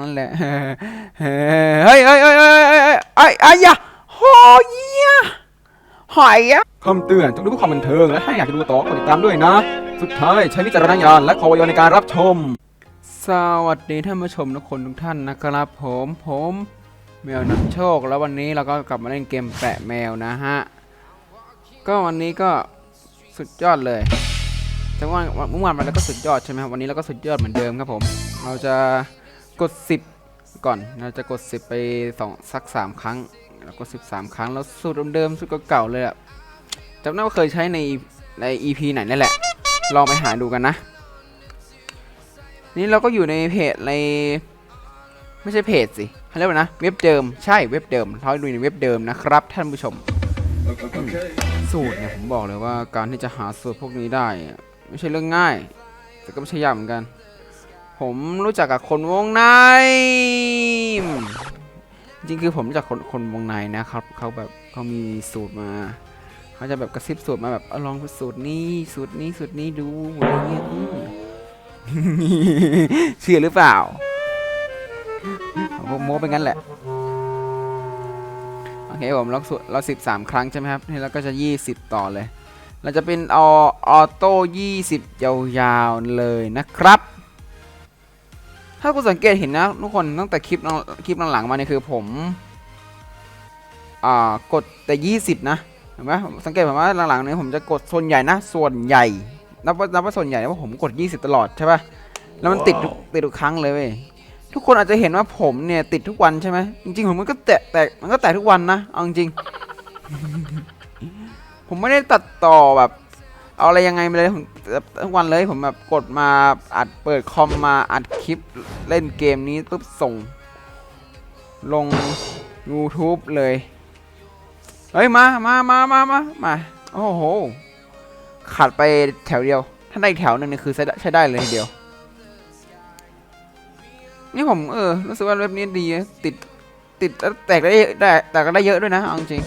นั่นแหละ เฮ้ยเฮ้ยเฮ้ยเฮ้ยเฮ้ยเฮ้ยไอ้ไอ้ยะโหยะหอยอะคำเตือนจงดูเพื่อความบันเทิง และถ้าอยากจะดูต่อกดติดตามด้วยนะ สุดท้ายใช้วิจารณญาณและขอวยในการรับชม สวัสดีท่านผู้ชมทุกคนทุกท่านนะครับผมผมแมวนำโชคแล้ววันนี้เราก็กลับมาเล่นเกมแปะแมวนะฮะ ก็วันนี้ก็สุดยอดเลยแต่ว่าเมื่อวานมันแล้วก็สุดยอดใช่ไหมครับวันนี้เราก็สุดยอดเหมือนเดิมครับผม เราจะ กด 10 ก่อนเราจะกด 10 ไปสองสัก 3 ครั้ง แล้วกด 13 ครั้ง แล้วสูตรเดิมๆสูตรเก่าๆเลยอะจำได้ว่าเคยใช้ในใน EP ไหนนั่นแหละ ลองไปหาดูกันนะ นี่เราก็อยู่ในเพจในไม่ใช่เพจสิเขาเรียกว่านะ เว็บเดิม ใช่เว็บเดิมเราดูในเว็บเดิมนะครับ ท่านผู้ชม สูตรเนี่ยผมบอกเลยว่าการที่จะหาสูตรพวกนี้ได้ ไม่ใช่เรื่องง่าย แต่ก็ไม่ใช่ยากเหมือนกัน ผมรู้จักกับคนวงใน จริงคือผมรู้จักคนคนวงในนะครับ เขาแบบเขามีสูตรมา เขาจะแบบกระซิบสูตรมาแบบอลองสูตรนี้สูตรนี้สูตรนี้ดูอะไรเงี้ยเชื่อหรือเปล่าผมโม้ไปงั้นแหละโอเคผมเราสุเราสิบสามครั้งใช่ไหมครับนี่เราก็จะยี่สิบต่อเลย เราจะเป็นอออโต้ยี่สิบยาวๆเลยนะครับ ถ้าคุณสังเกตเห็นนะทุกคนตั้งแต่คลิปคลิปหลังๆมาเนี่ยคือผมอ่ากดแต่ยี่สิบนะเห็นไหมสังเกตผมว่าหลังๆเนี่ยผมจะกดส่วนใหญ่นะ ส่วนใหญ่นับว่านับว่าส่วนใหญ่นะว่าผมกด 20 ตลอดใช่ป่ะแล้วมันติดทุกติดทุกครั้งเลยเว้ยทุกคนอาจจะเห็นว่าผมเนี่ยติดทุกวันใช่ไหมจริงๆผมมันก็แตะแตะมันก็แตะทุกวันนะเอาจริงผมไม่ได้ตัดต่อแบบ เอาอะไรยังไงมาเลยผมทุกวันเลยผมแบบกดมาอัดเปิดคอมมาอัดคลิปเล่นเกมนี้ปุ๊บส่ง ลง YouTube เลย เฮ้ย มามามามามามาโอ้โห ขาดไปแถวเดียว ถ้าได้แถวหนึ่งนี่คือใช้ได้เลยทีเดียว นี่ผมเออรู้สึกว่าเว็บนี้ดีติดติดแล้วแตกได้ได้แตกก็ได้เยอะด้วยนะเอาจริง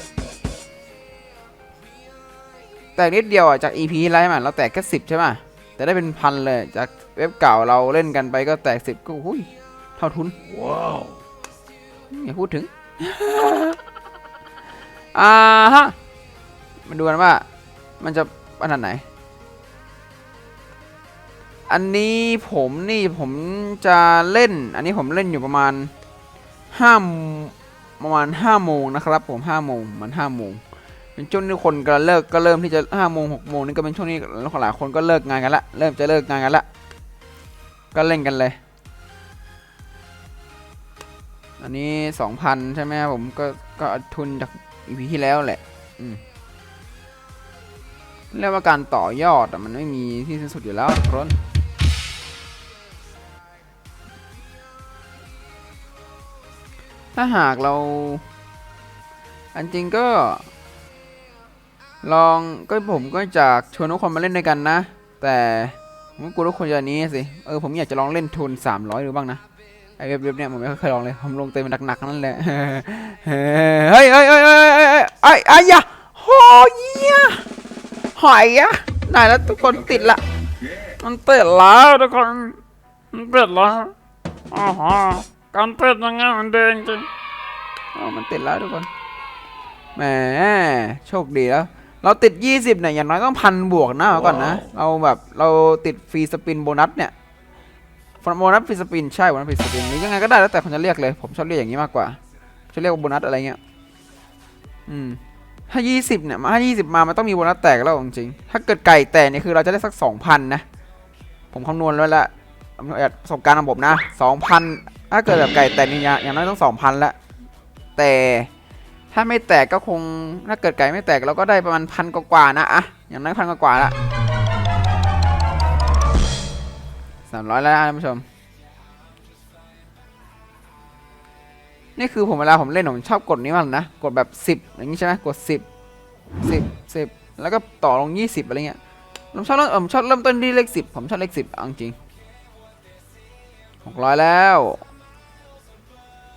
แตกนิดเดียวอะจาก EP ที่ไลฟ์มาเราแตกแค่สิบใช่ไหมแต่ได้เป็นพันเลยจากเว็บเก่าเราเล่นกันไปก็แตกสิบก็หุ้ยเท่าทุนว้าวอย่าพูดถึง อ่าฮะมาดูกันว่า มันจะขนาดไหน อันนี้ผมนี่ผมจะเล่น อันนี้ผมเล่นอยู่ประมาณห้าประมาณห้าโมงนะครับ ผมห้าโมงมันห้าโมง เป็นช่วงที่คนก็เลิกก็เริ่มที่จะห้าโมงหกโมงนี่ก็เป็นช่วงนี้หลายคนก็เลิกงานกันละเริ่มจะเลิกงานกันละก็เล่นกันเลย อันนี้สองพันใช่ไหมผมก็ก็ทุนจากอีพีที่แล้วแหละอืมเรียกว่าการต่อยอดอะมันไม่มีที่สิ้นสุดอยู่แล้วทุกคนถ้าหากเรา อันจริงก็ ลองก็ผมก็จากชวนทุกคนมาเล่นด้วยกันนะ แต่ผมกลัวทุกคนจะนี้สิ เออผมอยากจะลองเล่นทุน300ดูบ้างนะ ไอเว็บเว็บเนี่ยผมไม่เคยลองเลย ผมลงเต็มหนักๆนั่นแหละ เฮ้ยเฮ้ยเฮ้ยเฮ้ยเฮ้ยเฮ้ยไอ้ไอ้ยะโหยะหอยอะได้แล้วทุกคนติดละ มันติดแล้วทุกคน มันเป็ดแล้วอ๋อฮะการเป็ดยังไงมันเด้งจริงอ๋อมันติดแล้วทุกคนแหมโชคดีแล้ว เราติด 20เนี่ยอย่างน้อยต้องพันบวกนะเอาก่อนนะ เราแบบเราติดฟรีสปินโบนัสเนี่ยโบนัสฟรีสปินใช่โบนัสฟรีสปินหรือยังไงก็ได้แล้วแต่คนจะเรียกเลย ผมชอบเรียกอย่างนี้มากกว่าจะเรียกว่าโบนัสอะไรเงี้ยอืมถ้า 20เนี่ยมาถ้า20 มามันต้องมีโบนัสแตกแล้วจริงๆถ้าเกิดไก่แตกเนี่ยคือเราจะได้สัก 2,000 นะ ผมคำนวณไว้และประสบการณ์ของผมนะ 2,000 ถ้าเกิดแบบไก่แตกนี่อย่างน้อยต้อง 2,000ละแต่ ถ้าไม่แตกก็คงถ้าเกิดไก่ไม่แตกเราก็ได้ประมาณพันกว่าๆนะอะอย่างน้อยพันกว่าๆละสามร้อยแล้วนะท่านผู้ชม นี่คือผมเวลาผมเล่นผมชอบกดนี้มากนะ กดแบบสิบอย่างนี้ใช่ไหมกดสิบสิบสิบแล้วก็ต่อลงยี่สิบอะไรเงี้ยผมชอบเริ่มผมชอบเริ่มต้นที่เลขสิบผมชอบเลขสิบเอาจริงหกร้อยแล้ว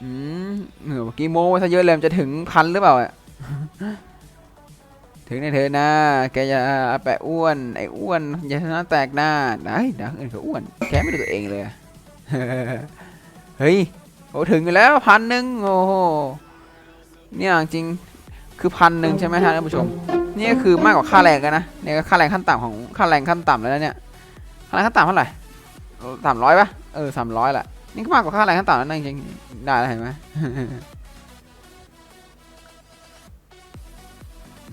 อืมเหนือเมื่อกี้โม้ไว้ซะเยอะเลยมันจะถึงพันหรือเปล่าอะถึงในเธอนะ แกจะแปะอ้วน ไอ้อ้วนอย่าชนะแตกหน้าได้นะเอ็นเขาอ้วน แกไม่ดูตัวเองเลยอะเฮ้ย โอ้ถึงอยู่แล้วพันหนึ่งโอ้โห เนี่ยจริง คือพันหนึ่งใช่ไหมฮะท่านผู้ชม นี่ก็คือมากกว่าค่าแรงกันนะ เนี่ยก็ค่าแรงขั้นต่ำของค่าแรงขั้นต่ำแล้วนะเนี่ย ค่าแรงขั้นต่ำเท่าไหร่สามร้อยปะเออสามร้อยแหละ นี่ก็มากกว่าค่าแรงขั้นต่ำแล้วนจริงได้เห็นไหม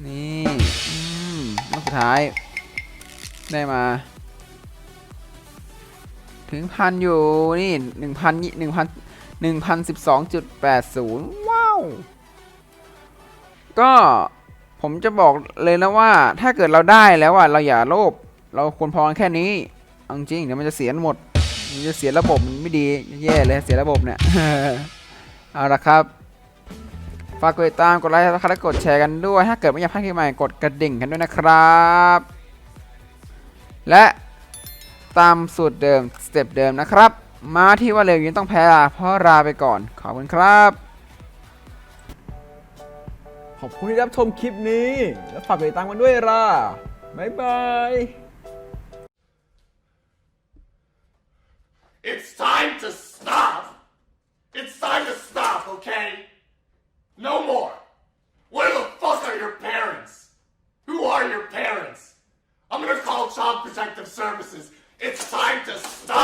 นี่อืมลูกสุดท้าย ได้มา ถึงพันอยู่นี่หนึ่งพันหนึ่งพันหนึ่งพันสิบสองจุดแปดศูนย์ว้าว ก็ผมจะบอกเลยนะว่า ถ้าเกิดเราได้แล้วอะเราอย่าโลภเราควรพอแค่นี้เอาจริงเดี๋ยวมันจะเสียหมด มันจะเสียระบบมันไม่ดีแย่เลยเสียระบบเนี่ยเอาละครับฝากกดติดตามกดไลค์และกดแชร์กันด้วย ถ้าเกิดไม่อยากพลาดคลิปใหม่กดกระดิ่งกันด้วยนะครับ และตามสูตรเดิมสเต็ปเดิมนะครับ มาที่ว่าเร็วยังต้องแพ้ลาเพราะลาไปก่อนขอบคุณครับ ขอบคุณที่รับชมคลิปนี้ แล้วฝากกดติดตามกันด้วยล่ะบ๊ายบาย No more. Where the fuck are your parents? Who are your parents? I'm gonna call Child Protective Services. It's time to stop.